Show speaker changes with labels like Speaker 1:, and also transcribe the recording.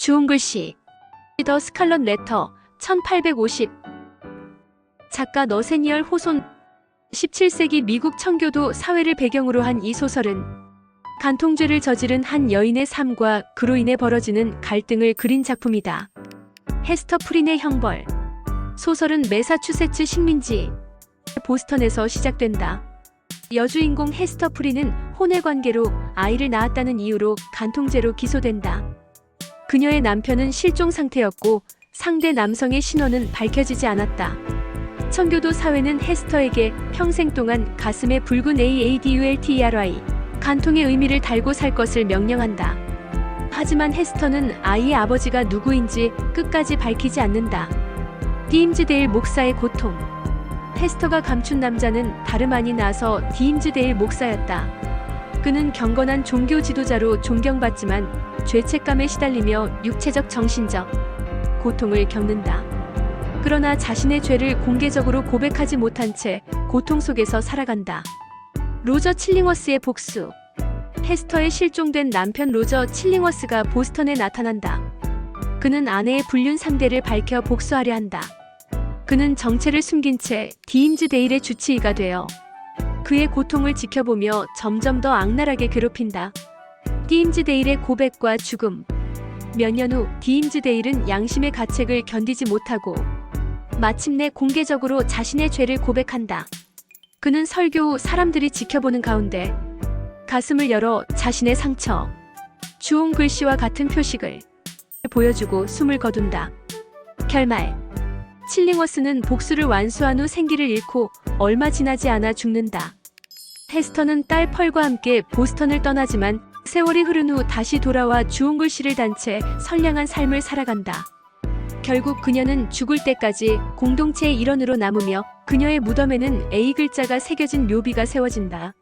Speaker 1: 주홍 글씨 더 스칼럿 레터 1850 작가 너세니얼 호손 17세기 미국 청교도 사회를 배경으로 한 이 소설은 간통죄를 저지른 한 여인의 삶과 그로 인해 벌어지는 갈등을 그린 작품이다. 헤스터 프린의 형벌 소설은 매사추세츠 식민지 보스턴에서 시작된다. 여주인공 헤스터 프린은 혼외 관계로 아이를 낳았다는 이유로 간통죄로 기소된다. 그녀의 남편은 실종 상태였고 상대 남성의 신원은 밝혀지지 않았다. 청교도 사회는 헤스터에게 평생 동안 가슴에 붉은 AADULTERY 간통의 의미를 달고 살 것을 명령한다. 하지만 헤스터는 아이의 아버지가 누구인지 끝까지 밝히지 않는다. 디임즈데일 목사의 고통. 헤스터가 감춘 남자는 다름 아닌 아서 디임즈데일 목사였다. 그는 경건한 종교 지도자로 존경받지만 죄책감에 시달리며 육체적 정신적 고통을 겪는다. 그러나 자신의 죄를 공개적으로 고백하지 못한 채 고통 속에서 살아간다. 로저 칠링워스의 복수. 헤스터의 실종된 남편 로저 칠링워스가 보스턴에 나타난다. 그는 아내의 불륜 상대를 밝혀 복수하려 한다. 그는 정체를 숨긴 채 디임즈 데일의 주치의가 되어 그의 고통을 지켜보며 점점 더 악랄하게 괴롭힌다. 디임즈 데일의 고백과 죽음. 몇 년 후 디임즈 데일은 양심의 가책을 견디지 못하고 마침내 공개적으로 자신의 죄를 고백한다. 그는 설교 후 사람들이 지켜보는 가운데 가슴을 열어 자신의 상처, 주홍 글씨와 같은 표식을 보여주고 숨을 거둔다. 결말. 칠링워스는 복수를 완수한 후 생기를 잃고 얼마 지나지 않아 죽는다. 헤스터는 딸 펄과 함께 보스턴을 떠나지만 세월이 흐른 후 다시 돌아와 주홍 글 씨를 단 채 선량한 삶을 살아간다. 결국 그녀는 죽을 때까지 공동체의 일원으로 남으며 그녀의 무덤에는 A 글자가 새겨진 묘비가 세워진다.